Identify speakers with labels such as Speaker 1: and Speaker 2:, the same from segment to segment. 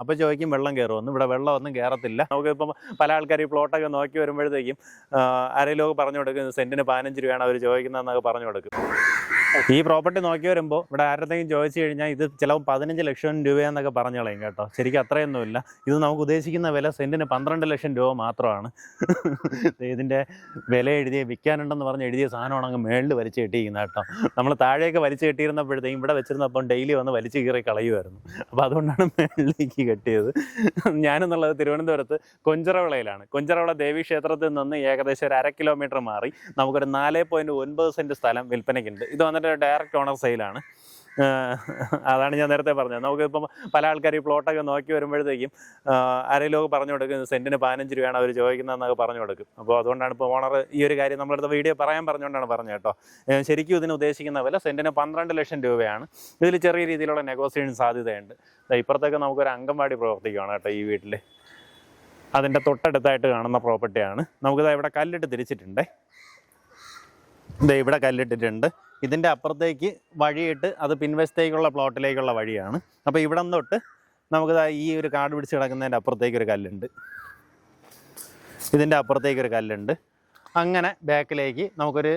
Speaker 1: അപ്പോൾ ചോദിക്കും വെള്ളം കയറുമെന്ന് ഇവിടെ വെള്ളം ഒന്നും കയറത്തില്ല നമുക്കിപ്പം പല ആൾക്കാർ ഈ പ്ലോട്ടൊക്കെ നോക്കി വരുമ്പോഴത്തേക്കും ആരെങ്കിലും പറഞ്ഞു കൊടുക്കും സെന്റിന് പതിനഞ്ച് രൂപയാണ് അവർ ചോദിക്കുന്നതെന്നൊക്കെ പറഞ്ഞു കൊടുക്കും. ഈ പ്രോപ്പർട്ടി നോക്കി വരുമ്പോൾ ഇവിടെ ആരുടെയും ചോദിച്ചു കഴിഞ്ഞാൽ ഇത് ചിലപ്പോൾ പതിനഞ്ച് ലക്ഷം രൂപയെന്നൊക്കെ പറഞ്ഞു കളയും കേട്ടോ. ശരിക്കും അത്രയൊന്നുമില്ല ഇത് നമുക്ക് ഉദ്ദേശിക്കുന്ന വില സെന്റിന് പന്ത്രണ്ട് ലക്ഷം രൂപ മാത്രമാണ്. ഇതിന്റെ വില എഴുതിയ വിൽക്കാനുണ്ടെന്ന് പറഞ്ഞ് എഴുതിയ സാധനമാണ് അങ്ങ് മേളിൽ വലിച്ചു കെട്ടിയിരിക്കുന്നത് കേട്ടോ. നമ്മൾ താഴെയൊക്കെ വലിച്ചു കെട്ടിയിരുന്നപ്പോഴത്തേക്കും ഇവിടെ വെച്ചിരുന്നപ്പം ഡെയിലി വന്ന് വലിച്ചു കീറി കളയുമായിരുന്നു അപ്പോൾ അതുകൊണ്ടാണ് മേളിലേക്ക് കെട്ടിയത്. ഞാനെന്നുള്ളത് തിരുവനന്തപുരത്ത് കൊഞ്ചറവിളയിലാണ്. കൊഞ്ചറവിള ദേവി ക്ഷേത്രത്തിൽ നിന്ന് ഏകദേശം ഒരു അര കിലോമീറ്റർ മാറി നമുക്കൊരു നാല് പോയിന്റ് ഒൻപത് സെന്റ് സ്ഥലം വിൽപ്പനയ്ക്കുണ്ട്. ഇത് വന്നിട്ട് ഡയറക്റ്റ് ഓണർ സെയിലാണ് അതാണ് ഞാൻ നേരത്തെ പറഞ്ഞത്. നമുക്കിപ്പം പല ആൾക്കാർ ഈ പ്ലോട്ടൊക്കെ നോക്കി വരുമ്പോഴത്തേക്കും ആരെങ്കിലും പറഞ്ഞു കൊടുക്കും സെന്റിന് പതിനഞ്ച് രൂപയാണ് അവർ ചോദിക്കുന്നതെന്നൊക്കെ പറഞ്ഞു കൊടുക്കും. അപ്പോൾ അതുകൊണ്ടാണ് ഇപ്പോൾ ഓണർ ഈ ഒരു കാര്യം നമ്മളടുത്ത വീഡിയോ പറയാൻ പറഞ്ഞുകൊണ്ടാണ് പറഞ്ഞത് കേട്ടോ. ശരിക്കും ഇതിന് ഉദ്ദേശിക്കുന്ന വില സെന്റിന് പന്ത്രണ്ട് ലക്ഷം രൂപയാണ്. ഇതിൽ ചെറിയ രീതിയിലുള്ള നെഗോസിയേഷൻ സാധ്യതയുണ്ട്. ഇപ്പുറത്തൊക്കെ നമുക്കൊരു അംഗൻവാടി പ്രവർത്തിക്കുകയാണ് കേട്ടോ ഈ വീട്ടിൽ അതിന്റെ തൊട്ടടുത്തായിട്ട് കാണുന്ന പ്രോപ്പർട്ടിയാണ് നമുക്കിത് ഇവിടെ കല്ലിട്ട് തിരിച്ചിട്ടുണ്ടേ. ദേ ഇവിടെ കല്ലിട്ടിട്ടുണ്ട്. ഇതിന്റെ അപ്പുറത്തേക്ക് വഴിയിട്ട് അത് പിൻവശത്തേക്കുള്ള പ്ലോട്ടിലേക്കുള്ള വഴിയാണ്. അപ്പോൾ ഇവിടെ നിന്ന് തൊട്ട് നമുക്ക് ഈ ഒരു കാട് പിടിച്ച് കിടക്കുന്നതിന്റെ അപ്പുറത്തേക്ക് ഒരു കല്ലുണ്ട്. ഇതിന്റെ അപ്പുറത്തേക്ക് ഒരു കല്ലുണ്ട്. അങ്ങനെ ബാക്കിലേക്ക് നമുക്കൊരു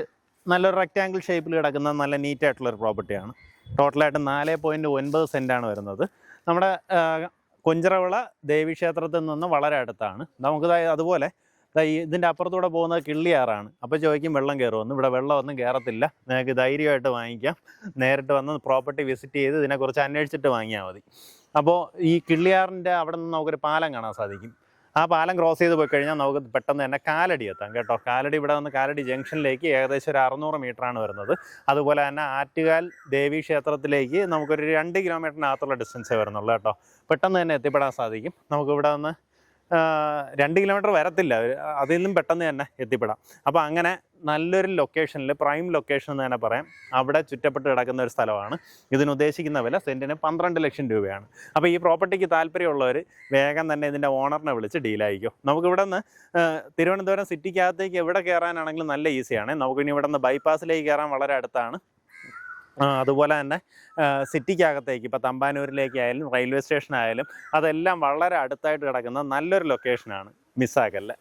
Speaker 1: നല്ലൊരു റെക്റ്റാങ്കിൾ ഷേപ്പിൽ കിടക്കുന്ന നല്ല നീറ്റ് ആയിട്ടുള്ളൊരു പ്രോപ്പർട്ടിയാണ് ടോട്ടലായിട്ട് നാല് പോയിന്റ് ഒൻപത് സെന്റാണ് വരുന്നത്. നമ്മുടെ കുഞ്ചറവിള ദേവീക്ഷേത്രത്തിൽ നിന്ന് വളരെ അടുത്താണ്. നമുക്ക് അതുപോലെ ഇതിന്റെ അപ്പുറത്തൂടെ പോകുന്നത് കിള്ളിയാറാണ്. അപ്പോൾ ചോദിക്കും വെള്ളം കയറുമെന്ന് ഇവിടെ വെള്ളം ഒന്നും കയറത്തില്ല നിങ്ങൾക്ക് ധൈര്യമായിട്ട് വാങ്ങിക്കാം. നേരിട്ട് വന്ന് പ്രോപ്പർട്ടി വിസിറ്റ് ചെയ്ത് ഇതിനെക്കുറിച്ച് അന്വേഷിച്ചിട്ട് വാങ്ങിയാൽ മതി. അപ്പോൾ ഈ കിള്ളിയാറിന്റെ അവിടെ നിന്ന് നമുക്കൊരു പാലം കാണാൻ സാധിക്കും. ആ പാലം ക്രോസ് ചെയ്ത് പോയി കഴിഞ്ഞാൽ നമുക്ക് പെട്ടെന്ന് തന്നെ കാലടി എത്താം കേട്ടോ. കാലടി ഇവിടെ നിന്ന് കാലടി ജംഗ്ഷനിലേക്ക് ഏകദേശം ഒരു അറുന്നൂറ് ആണ് വരുന്നത്. അതുപോലെ തന്നെ ആറ്റുകാൽ ദേവി ക്ഷേത്രത്തിലേക്ക് നമുക്കൊരു രണ്ട് കിലോമീറ്ററിനകത്തുള്ള ഡിസ്റ്റൻസേ വരുന്നുള്ളൂ കേട്ടോ. പെട്ടെന്ന് തന്നെ എത്തിപ്പെടാൻ സാധിക്കും. നമുക്കിവിടെ നിന്ന് രണ്ട് കിലോമീറ്റർ വരത്തില്ല. അതിൽ നിന്നും പെട്ടെന്ന് തന്നെ എത്തിപ്പെടാം. അപ്പോൾ അങ്ങനെ നല്ലൊരു ലൊക്കേഷനിൽ പ്രൈം ലൊക്കേഷൻ എന്ന് തന്നെ പറയാം. അവിടെ ചുറ്റപ്പെട്ട് കിടക്കുന്ന ഒരു സ്ഥലമാണ്. ഇതിന് ഉദ്ദേശിക്കുന്ന വില സെന്റിന് പന്ത്രണ്ട് ലക്ഷം രൂപയാണ്. അപ്പോൾ ഈ പ്രോപ്പർട്ടിക്ക് താല്പര്യമുള്ളവർ വേഗം തന്നെ ഇതിന്റെ ഓണറിനെ വിളിച്ച് ഡീലായിരിക്കും നമുക്ക് ഇവിടെ നിന്ന് തിരുവനന്തപുരം സിറ്റിക്കകത്തേക്ക് എവിടെ കയറാനാണെങ്കിലും നല്ല ഈസിയാണ് നമുക്കിനി ഇവിടെ നിന്ന് ബൈപ്പാസിലേക്ക് കയറാൻ വളരെ അടുത്താണ്. അതുപോലെ തന്നെ സിറ്റിക്കകത്തേക്ക് ഇപ്പോൾ തമ്പാനൂരിലേക്കായാലും റെയിൽവേ സ്റ്റേഷനായാലും അതെല്ലാം വളരെ അടുത്തായിട്ട് കിടക്കുന്ന നല്ലൊരു ലൊക്കേഷനാണ് മിസ്സാക്കല്ല.